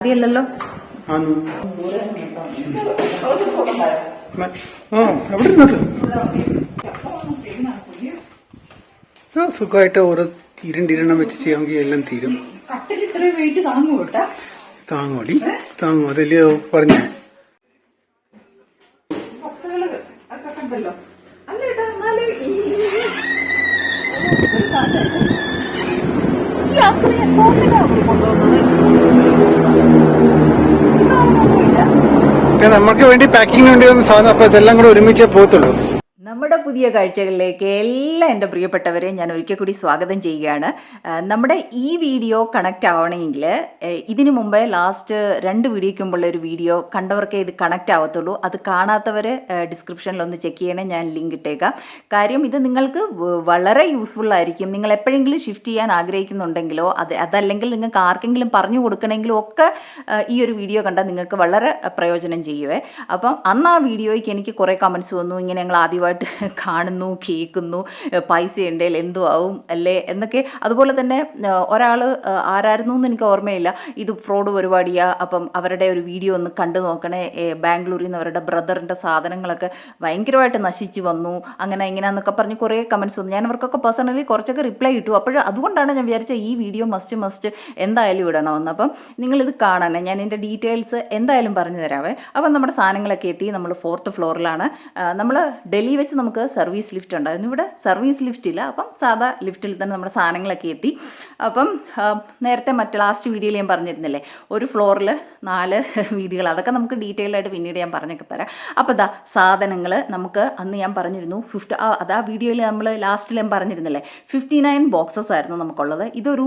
മതിയല്ലല്ലോ? ആന്നു. മ- ആ എവിടെ ഇരുന്നോട്ട് ആ സുഖമായിട്ട് ഓരോ തീരണ്ടിരണം വെച്ച് ചെയ്യാമെങ്കിൽ എല്ലാം തീരും. താങ്ങോടി താങ്ങും. അതല്ലേ പറഞ്ഞ. ബോക്സുകൾ ഒക്കെ കണ്ടല്ലോ അല്ല ഏട്ടാ എന്നാൽ ഈ ഒരു കാര്യം. ഈ അത്രയും തോന്നിനാ അവർ കൊണ്ടുവന്നത് ഈ സാധനമൊന്നുമില്ല നമുക്ക് വേണ്ടി പാക്കിങ്ങിന് വേണ്ടി വന്ന സാധനം അപ്പൊ ഇതെല്ലാം കൂടെ ഒരുമിച്ചേ പോകത്തുള്ളൂ. പുതിയ കാഴ്ചകളിലേക്ക് എല്ലാ എന്റെ പ്രിയപ്പെട്ടവരെ ഞാൻ ഒരിക്കൽ കൂടി സ്വാഗതം ചെയ്യുകയാണ്. നമ്മുടെ ഈ വീഡിയോ കണക്റ്റ് ആവണമെങ്കിൽ ഇതിനു മുമ്പേ ലാസ്റ്റ് രണ്ട് വീഡിയോയ്ക്ക് മുമ്പുള്ള ഒരു വീഡിയോ കണ്ടവർക്കേ ഇത് കണക്റ്റ് ആവത്തുള്ളൂ. അത് കാണാത്തവർ ഡിസ്ക്രിപ്ഷനിൽ ഒന്ന് ചെക്ക് ചെയ്യണേ ഞാൻ ലിങ്ക് ഇട്ടേക്കാം. കാര്യം ഇത് നിങ്ങൾക്ക് വളരെ യൂസ്ഫുൾ ആയിരിക്കും. നിങ്ങൾ എപ്പോഴെങ്കിലും ഷിഫ്റ്റ് ചെയ്യാൻ ആഗ്രഹിക്കുന്നുണ്ടെങ്കിലോ അത് അതല്ലെങ്കിൽ നിങ്ങൾക്ക് ആർക്കെങ്കിലും പറഞ്ഞു കൊടുക്കണമെങ്കിലോ ഒക്കെ ഈ ഒരു വീഡിയോ കണ്ടാൽ നിങ്ങൾക്ക് വളരെ പ്രയോജനം ചെയ്യുവേ. അപ്പം അന്ന് ആ വീഡിയോയ്ക്ക് എനിക്ക് കുറേ കമൻസ് വന്നു. ഇങ്ങനെ ഞങ്ങൾ ആദ്യമായിട്ട് കാണുന്നു കേൾക്കുന്നു പൈസ ഉണ്ടെങ്കിൽ എന്തോ ആവും അല്ലേ? എന്നൊക്കെ അതുപോലെ തന്നെ ഒരാൾ ആരായിരുന്നു എന്ന് എനിക്ക് ഓർമ്മയില്ല. ഇത് ഫ്രോഡ് പരിപാടിയാണ് അപ്പം അവരുടെ ഒരു വീഡിയോ ഒന്ന് കണ്ടു നോക്കണേ. ബാംഗ്ലൂരിൽ നിന്ന് അവരുടെ ബ്രദറിന്റെ സാധനങ്ങളൊക്കെ ഭയങ്കരമായിട്ട് നശിച്ചു വന്നു. അങ്ങനെ ഇങ്ങനെയെന്നൊക്കെ പറഞ്ഞ് കുറേ കമൻസ് വന്നു. ഞാൻ അവർക്കൊക്കെ പേഴ്സണലി കുറച്ചൊക്കെ റിപ്ലൈ ഇട്ടു അപ്പോൾ അതുകൊണ്ടാണ് ഞാൻ വിചാരിച്ചത് ഈ വീഡിയോ മസ്റ്റ് മസ്റ്റ് എന്തായാലും ഇടണമെന്ന്. അപ്പം നിങ്ങളിത് കാണണേ. ഞാൻ ഇതിന്റെ ഡീറ്റെയിൽസ് എന്തായാലും പറഞ്ഞു തരാവേ അപ്പം നമ്മുടെ സാധനങ്ങളൊക്കെ എത്തി. നമ്മൾ ഫോർത്ത് ഫ്ലോറിലാണ് നമ്മൾ ഡൽഹി വെച്ച് നമുക്ക് സർവീസ് ലിഫ്റ്റ് ഉണ്ടായിരുന്നു. ഇവിടെ സർവീസ് ലിഫ്റ്റ് ഇല്ല. അപ്പം സാധാ ലിഫ്റ്റിൽ തന്നെ നമ്മുടെ സാധനങ്ങളൊക്കെ എത്തി. അപ്പം നേരത്തെ മറ്റേ ലാസ്റ്റ് വീഡിയോയിൽ ഞാൻ പറഞ്ഞിരുന്നില്ലേ ഒരു ഫ്ലോറിൽ നാല് വീടുകൾ. അതൊക്കെ നമുക്ക് ഡീറ്റെയിൽ ആയിട്ട് പിന്നീട് ഞാൻ പറഞ്ഞൊക്കെ തരാം. അപ്പോൾ ഇതാ സാധനങ്ങൾ നമുക്ക് അന്ന് ഞാൻ പറഞ്ഞിരുന്നു ഫിഫ്റ്റി ആ അതാ വീഡിയോയിൽ നമ്മൾ ലാസ്റ്റിൽ ഞാൻ പറഞ്ഞിരുന്നില്ലേ ഫിഫ്റ്റി നയൻ ബോക്സസ് ആയിരുന്നു നമുക്കുള്ളത്. ഇതൊരു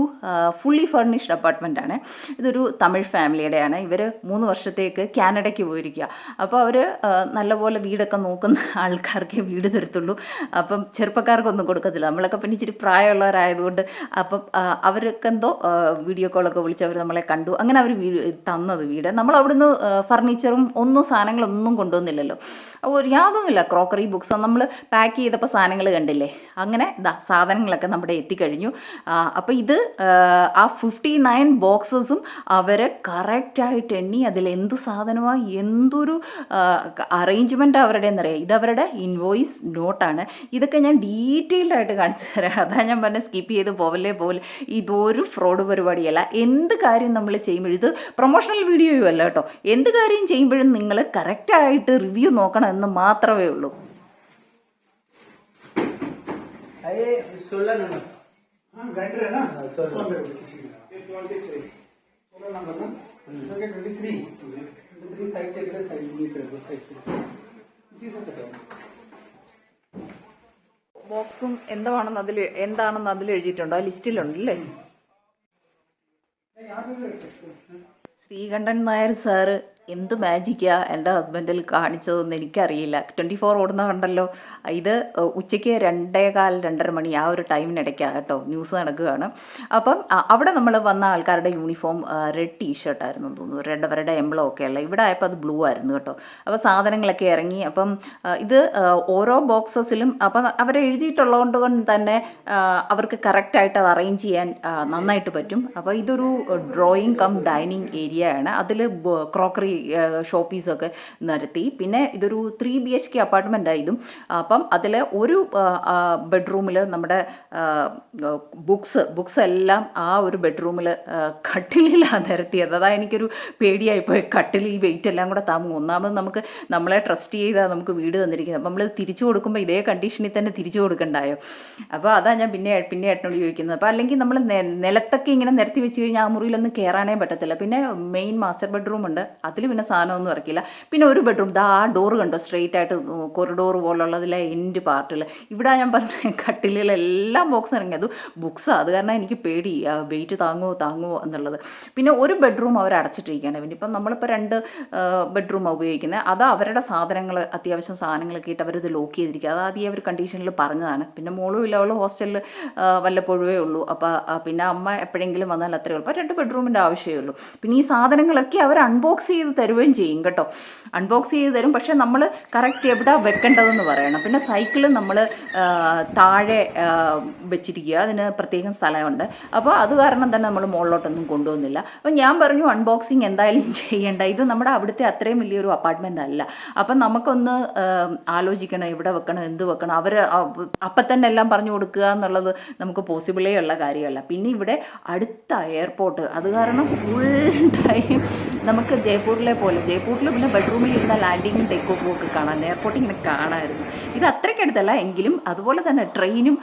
ഫുള്ളി ഫർണിഷ്ഡ് അപ്പാർട്ട്മെന്റ് ആണ്. ഇതൊരു തമിഴ് ഫാമിലിയുടെയാണ് ഇവർ മൂന്ന് വർഷത്തേക്ക് കാനഡയ്ക്ക് പോയിരിക്കുക അപ്പോൾ അവർ നല്ലപോലെ വീടൊക്കെ നോക്കുന്ന ആൾക്കാർക്ക് വീട് തരത്തുള്ളൂ അപ്പം ചെറുപ്പക്കാർക്കൊന്നും കൊടുക്കത്തില്ല. നമ്മളൊക്കെ പിന്നെ ഇച്ചിരി പ്രായമുള്ളവരായതുകൊണ്ട് അപ്പം അവരൊക്കെ എന്തോ വീഡിയോ കോളൊക്കെ വിളിച്ച് അവർ നമ്മളെ കണ്ടു. അങ്ങനെ അവർ വീട് തന്നത് വീട്. നമ്മൾ അവിടുന്ന് ഫർണിച്ചറും ഒന്നും സാധനങ്ങളൊന്നും കൊണ്ടുവന്നില്ലല്ലോ. ഒരു യാതൊന്നുമില്ല. ക്രോക്കറി ബുക്സ് നമ്മൾ പാക്ക് ചെയ്തപ്പോൾ സാധനങ്ങൾ കണ്ടില്ലേ? അങ്ങനെ ഇതാ സാധനങ്ങളൊക്കെ നമ്മുടെ എത്തിക്കഴിഞ്ഞു. അപ്പോൾ ഇത് ആ, ഫിഫ്റ്റി നയൻ ബോക്സസും അവരെ കറക്റ്റായിട്ട് എണ്ണി അതിൽ എന്ത് സാധനമാണ് എന്തൊരു അറേഞ്ച്മെന്റ് അവരുടെ എന്നറിയാം. ഇതവരുടെ ഇൻവോയ്സ് നോട്ടാണ് ഇതൊക്കെ ഞാൻ ഡീറ്റെയിൽഡ് ആയിട്ട് കാണിച്ചു തരാം. അതാ ഞാൻ പറഞ്ഞ സ്കിപ്പ് ചെയ്ത് പോവല്ലേ പോലെ ഇതൊരു ഫ്രോഡ് പരിപാടിയല്ല. എന്ത് കാര്യം നമ്മൾ ചെയ്യുമ്പോഴും ഇത് പ്രൊമോഷണൽ വീഡിയോയും അല്ല കേട്ടോ. എന്ത് കാര്യം ചെയ്യുമ്പോഴും നിങ്ങൾ കറക്റ്റായിട്ട് റിവ്യൂ നോക്കണം എന്ന് മാത്രമേ ഉള്ളൂ. ബോക്സും എന്താണെന്ന് അതിൽ എന്താണെന്ന് അതിൽ എഴുതിയിട്ടുണ്ട്. ആ ലിസ്റ്റിലുണ്ട് അല്ലേ? ശ്രീകണ്ഠൻ നായർ സാറ് എന്ത് മാജിക്കാ എന്റെ ഹസ്ബൻഡിൽ കാണിച്ചതെന്ന് എനിക്കറിയില്ല. ട്വന്റി ഫോർ ഓടുന്ന കണ്ടല്ലോ ഇത് ഉച്ചയ്ക്ക് രണ്ടേകാൽ രണ്ടര മണി ആ ഒരു ടൈമിനിടയ്ക്കാണ് കേട്ടോ ന്യൂസ് നടക്കുകയാണ്. അപ്പം അവിടെ നമ്മൾ വന്ന ആൾക്കാരുടെ യൂണിഫോം റെഡ് ടീഷർട്ടായിരുന്നു തോന്നുന്നു. റെഡ് അവരുടെ എംബ്ലോ ഒക്കെ ഉള്ള. ഇവിടെ ആയപ്പോൾ അത് ബ്ലൂ ആയിരുന്നു കേട്ടോ. അപ്പോൾ സാധനങ്ങളൊക്കെ ഇറങ്ങി. അപ്പം ഇത് ഓരോ ബോക്സസിലും അപ്പം അവർ കൊണ്ട് തന്നെ അവർക്ക് കറക്റ്റായിട്ട് അത് അറേഞ്ച് ചെയ്യാൻ നന്നായിട്ട് പറ്റും. അപ്പോൾ ഇതൊരു ഡ്രോയിങ് കം ഡൈനിങ് ഏരിയ ആണ്. അതിൽ ക്രോക്കറി ഷോപ്പീസൊക്കെ നിരത്തി പിന്നെ ഇതൊരു three B H K apartment ആയതും. അപ്പം അതിൽ ഒരു ബെഡ്റൂമിൽ നമ്മുടെ ബുക്സ് ബുക്സ് എല്ലാം ആ ഒരു ബെഡ്റൂമിൽ കട്ടിലിലാണ് നിരത്തിയത്. അതാ എനിക്കൊരു പേടിയായിപ്പോയി കട്ടിൽ ഈ വെയിറ്റ് എല്ലാം കൂടെ താങ്ങും. ഒന്നാമത് നമുക്ക് നമ്മളെ ട്രസ്റ്റ് ചെയ്താൽ നമുക്ക് വീട് തന്നിരിക്കുന്നത്. അപ്പം നമ്മൾ തിരിച്ചു കൊടുക്കുമ്പോൾ ഇതേ കണ്ടീഷനിൽ തന്നെ തിരിച്ചു കൊടുക്കണ്ടായോ? അപ്പോൾ അതാ ഞാൻ പിന്നെ പിന്നെ ഏട്ടനോട് ചോദിക്കുന്നത്. അപ്പോൾ അല്ലെങ്കിൽ നമ്മൾ നിലത്തൊക്കെ ഇങ്ങനെ നിരത്തി വെച്ച് കഴിഞ്ഞാൽ ആ മുറിയിലൊന്നും കയറാനേ പറ്റത്തില്ല. പിന്നെ മെയിൻ മാസ്റ്റർ ബെഡ്റൂം ഉണ്ട്. അതിൽ പിന്നെ സാധനമൊന്നും ഇറക്കില്ല പിന്നെ ഒരു ബെഡ്റൂം ദാ ആ ഡോറ് കണ്ടോ? സ്ട്രെയിറ്റ് ആയിട്ട് കൊറിഡോർ പോലുള്ളതിലെ എന്റെ പാർട്ടിൽ ഇവിടെ ഞാൻ പറഞ്ഞ കട്ടിലെല്ലാം ബോക്സ് ഇറങ്ങിയത് ബുക്സാണ് അത് കാരണം എനിക്ക് പേടി. വെയിറ്റ് താങ്ങുമോ താങ്ങുമോ എന്നുള്ളത്. പിന്നെ ഒരു ബെഡ്റൂം അവർ അടച്ചിട്ടിരിക്കുകയാണ്. പിന്നെ ഇപ്പം നമ്മളിപ്പോൾ രണ്ട് ബെഡ്റൂമാണ് ഉപയോഗിക്കുന്നത് അത് അവരുടെ സാധനങ്ങൾ അത്യാവശ്യം സാധനങ്ങളൊക്കെ ഇട്ട് അവരത് ലോക്ക് ചെയ്തിരിക്കുക. അത് ആദ്യം അവർ കണ്ടീഷനിൽ പറഞ്ഞതാണ്. പിന്നെ മോളും ഇല്ല. അവൾ ഹോസ്റ്റലിൽ വല്ലപ്പോഴേ ഉള്ളൂ. അപ്പോൾ പിന്നെ അമ്മ എപ്പോഴെങ്കിലും വന്നാൽ അത്രയേ ഉള്ളൂ. അപ്പോൾ രണ്ട് ബെഡ്റൂമിന്റെ ആവശ്യമേ ഉള്ളൂ. പിന്നെ ഈ സാധനങ്ങളൊക്കെ അവർ അൺബോക്സ് ചെയ്ത് തരുകയും ചെയ്യും കേട്ടോ. അൺബോക്സ് ചെയ്ത് തരും. പക്ഷേ നമ്മൾ കറക്റ്റ് എവിടെ വെക്കേണ്ടതെന്ന് പറയണം. പിന്നെ സൈക്കിൾ നമ്മൾ താഴെ വെച്ചിരിക്കുക. അതിന് പ്രത്യേകം സ്ഥലമുണ്ട്. അപ്പോൾ അത് കാരണം തന്നെ നമ്മൾ മുകളിലോട്ടൊന്നും കൊണ്ടുവന്നില്ല. അപ്പോൾ ഞാൻ പറഞ്ഞു അൺബോക്സിങ് എന്തായാലും ചെയ്യേണ്ട. ഇത് നമ്മുടെ അവിടുത്തെ അത്രയും വലിയൊരു അപ്പാർട്ട്മെന്റ് അല്ല. അപ്പം നമുക്കൊന്ന് ആലോചിക്കണം. എവിടെ വെക്കണം? എന്ത് വെക്കണം? അവർ അപ്പം തന്നെ എല്ലാം പറഞ്ഞു കൊടുക്കുക എന്നുള്ളത് നമുക്ക് പോസിബിളേ ഉള്ള കാര്യമല്ല. പിന്നെ ഇവിടെ അടുത്ത എയർപോർട്ട് അത് കാരണം ഫുൾ ടൈം നമുക്ക് ജയ്പൂരിലെ പോലെ ജയ്പൂരിൽ പിന്നെ ബെഡ്റൂമിൽ ഇരുന്ന ലാൻഡിങ്ങും ടേക്ക് ഓഫും ഒക്കെ കാണാം. എയർപോർട്ട് ഇങ്ങനെ കാണാമായിരുന്നു ഇത് അത്രയ്ക്കടുത്തല്ല എങ്കിലും അതുപോലെ തന്നെ ട്രെയിനും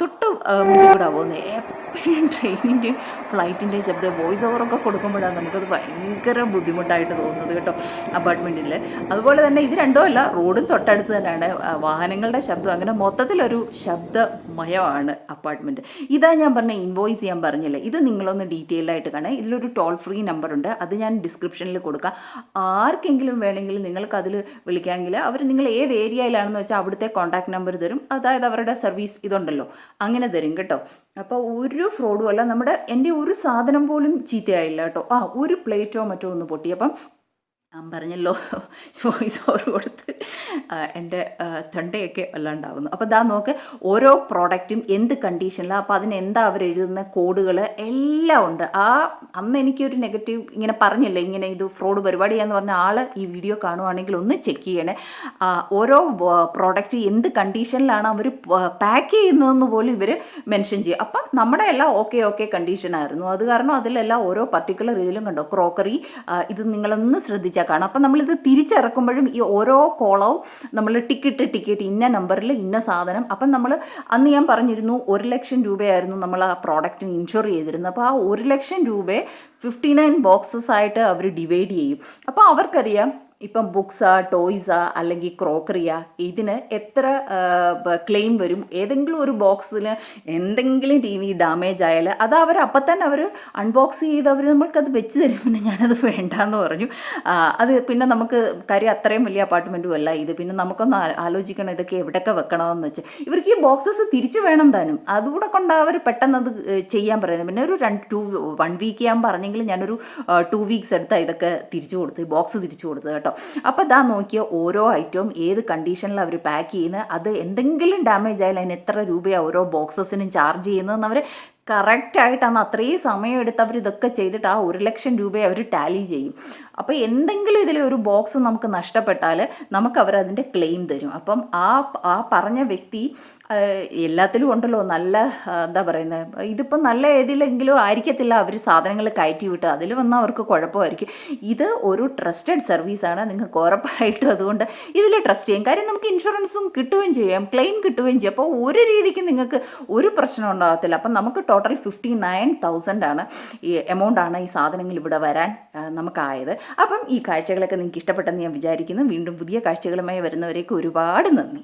തൊട്ട് മുന്നിൽ കൂടെ പോകുന്നത് എപ്പോഴും ട്രെയിനിന്റെ ഫ്ലൈറ്റിന്റെ ശബ്ദം വോയിസ് ഓവറൊക്കെ കൊടുക്കുമ്പോഴാണ് നമുക്കത് ഭയങ്കര ബുദ്ധിമുട്ടായിട്ട് തോന്നുന്നത് കേട്ടോ അപ്പാർട്ട്മെന്റിൽ അതുപോലെ തന്നെ ഇത് രണ്ടോ അല്ല റോഡും തൊട്ടടുത്ത് തന്നെയാണ്. വാഹനങ്ങളുടെ ശബ്ദം അങ്ങനെ മൊത്തത്തിലൊരു ശബ്ദമയമാണ് അപ്പാർട്ട്മെന്റ് ഇതാ ഞാൻ പറഞ്ഞ ഇൻവോയ്സ് ചെയ്യാൻ പറഞ്ഞില്ലേ? ഇത് നിങ്ങളൊന്ന് ഡീറ്റെയിൽഡായിട്ട് കാണാം. ഇതിലൊരു ടോൾ ഫ്രീ നമ്പറുണ്ട് അത് ഞാൻ ഡിസ്ക്രിപ്ഷനിൽ കൊടുക്കുക ആർക്കെങ്കിലും വേണമെങ്കിൽ നിങ്ങൾക്ക് അതിൽ വിളിക്കാമെങ്കിൽ അവർ നിങ്ങൾ ഏത് ഏരിയയിലാണെന്ന് വെച്ചാൽ അവിടുത്തെ കോൺടാക്ട് നമ്പർ തരും. അതായത് അവരുടെ സർവീസ് ഇതുണ്ടല്ലോ. അങ്ങനെ തരും കേട്ടോ. അപ്പോൾ ഒരു ഫ്രോഡും അല്ല. നമ്മുടെ എന്റെ ഒരു സാധനം പോലും ചീത്തയായില്ല കേട്ടോ. ആ ഒരു പ്ലേറ്റോ മറ്റോ ഒന്ന് പൊട്ടി. അപ്പം ഞാൻ പറഞ്ഞല്ലോ വോയിസ് ഓവർ കൊടുത്ത് എന്റെ തൊണ്ടയൊക്കെ വല്ലാണ്ടാവുന്നു. അപ്പോൾ ദാ നോക്ക് ഓരോ പ്രോഡക്റ്റും എന്ത് കണ്ടീഷനിലാണ് അപ്പോൾ അതിനെന്താ അവർ എഴുതുന്ന കോഡുകൾ എല്ലാം ഉണ്ട്. ആ അന്ന് എനിക്കൊരു നെഗറ്റീവ് ഇങ്ങനെ പറഞ്ഞില്ലേ ഇങ്ങനെ ഇത് ഫ്രോഡ് പരിപാടിയാന്ന് പറഞ്ഞ ആൾ ഈ വീഡിയോ കാണുവാണെങ്കിൽ ഒന്ന് ചെക്ക് ചെയ്യണേ. ഓരോ പ്രോഡക്റ്റ് എന്ത് കണ്ടീഷനിലാണ് അവർ പാക്ക് ചെയ്യുന്നതെന്ന് പോലും ഇവർ മെൻഷൻ ചെയ്യും. അപ്പം നമ്മുടെ എല്ലാം ഓക്കെ ഓക്കെ കണ്ടീഷനായിരുന്നു അത് കാരണം അതിലെല്ലാം ഓരോ പർട്ടിക്കുലർ ഇതിലും കണ്ടോ ക്രോക്കറി ഇത് നിങ്ങളൊന്ന് ശ്രദ്ധിച്ചാൽ കാണാം. അപ്പം നമ്മളിത് തിരിച്ചിറക്കുമ്പോഴും ഈ ഓരോ കോളവും നമ്മൾ ടിക്കറ്റ് ടിക്കറ്റ് ഇന്ന നമ്പറിൽ ഇന്ന സാധനം. അപ്പം നമ്മൾ അന്ന് ഞാൻ പറഞ്ഞിരുന്നു ഒരു ലക്ഷം രൂപയായിരുന്നു നമ്മൾ ആ പ്രോഡക്റ്റിന് ഇൻഷുർ ചെയ്തിരുന്നത്. അപ്പോൾ ആ ഒരു ലക്ഷം രൂപയെ ഫിഫ്റ്റി നയൻ ബോക്സസ് ആയിട്ട് അവർ ഡിവൈഡ് ചെയ്യും. അപ്പോൾ അവർക്കറിയാം ഇപ്പം ബുക്സാ ടോയ്സാ അല്ലെങ്കിൽ ക്രോക്കറിയാ ഇതിന് എത്ര ക്ലെയിം വരും? ഏതെങ്കിലും ഒരു ബോക്സിൽ എന്തെങ്കിലും ടി വി ഡാമേജ് ആയാൽ അത് അവർ അപ്പം തന്നെ അവർ അൺബോക്സ് ചെയ്ത് അവർ നമ്മൾക്കത് വെച്ച് തരും. പിന്നെ ഞാനത് വേണ്ടാന്ന് പറഞ്ഞു. അത് പിന്നെ നമുക്ക് കാര്യം അത്രയും വലിയ അപ്പാർട്ട്മെന്റും അല്ല ഇത്. പിന്നെ നമുക്കൊന്ന് ആലോചിക്കണം ഇതൊക്കെ എവിടെയൊക്കെ വെക്കണമെന്ന് വെച്ച്. ഇവർക്ക് ഈ ബോക്സസ് തിരിച്ചു വേണം താനും. അതുകൂടെ കൊണ്ട് അവർ പെട്ടെന്ന് അത് ചെയ്യാൻ പറയുന്നത്. പിന്നെ ഒരു രണ്ട് ടു വൺ വീക്ക് ഞാൻ പറഞ്ഞെങ്കിൽ ഞാനൊരു ടു വീക്സ് എടുത്താൽ ഇതൊക്കെ തിരിച്ചു കൊടുത്ത് ബോക്സ് തിരിച്ചു കൊടുത്തത് കേട്ടോ. അപ്പോൾ ഇതാ നോക്കിയ ഓരോ ഐറ്റവും ഏത് കണ്ടീഷനിൽ അവർ പാക്ക് ചെയ്യുന്നത് അത് എന്തെങ്കിലും ഡാമേജ് ആയാലും അതിന് എത്ര രൂപയാണ് ഓരോ ബോക്സസിനും ചാർജ് ചെയ്യുന്നതെന്ന് അവർ കറക്റ്റായിട്ടാണ് അത്രയും സമയം എടുത്ത് അവർ ഇതൊക്കെ ചെയ്തിട്ട് ആ ഒരു ലക്ഷം രൂപയെ അവർ ടാലി ചെയ്യും. അപ്പോൾ എന്തെങ്കിലും ഇതിൽ ഒരു ബോക്സ് നമുക്ക് നഷ്ടപ്പെട്ടാൽ നമുക്ക് അവർ അതിന്റെ ക്ലെയിം തരും. അപ്പം ആ ആ പറഞ്ഞ വ്യക്തി എല്ലാത്തിലും ഉണ്ടല്ലോ നല്ല എന്താ പറയുന്നത് ഇതിപ്പം നല്ല ഏതിലെങ്കിലും ആയിരിക്കത്തില്ല അവർ സാധനങ്ങൾ കയറ്റി വിട്ട് അതിൽ വന്നാൽ അവർക്ക് കുഴപ്പമായിരിക്കും. ഇത് ഒരു ട്രസ്റ്റഡ് സർവീസാണ് നിങ്ങൾക്ക് ഉറപ്പായിട്ടും അതുകൊണ്ട് ഇതിൽ ട്രസ്റ്റ് ചെയ്യാം. കാര്യം നമുക്ക് ഇൻഷുറൻസും കിട്ടുകയും ചെയ്യാം ക്ലെയിം കിട്ടുകയും ചെയ്യാം. അപ്പോൾ ഒരു രീതിക്ക് നിങ്ങൾക്ക് ഒരു പ്രശ്നം ഉണ്ടാകത്തില്ല. അപ്പം നമുക്ക് ടോട്ടൽ ഫിഫ്റ്റി നയൻ തൗസൻഡ് ആണ് ഈ എമൗണ്ട് ആണ് ഈ സാധനങ്ങൾ ഇവിടെ വരാൻ നമുക്കായത്. അപ്പം ഈ കാഴ്ചകളൊക്കെ നിങ്ങൾക്ക് ഇഷ്ടപ്പെട്ടെന്ന് ഞാൻ വിചാരിക്കുന്നു. വീണ്ടും പുതിയ കാഴ്ചകളുമായി വരുന്നവരേക്ക് ഒരുപാട് നന്ദി.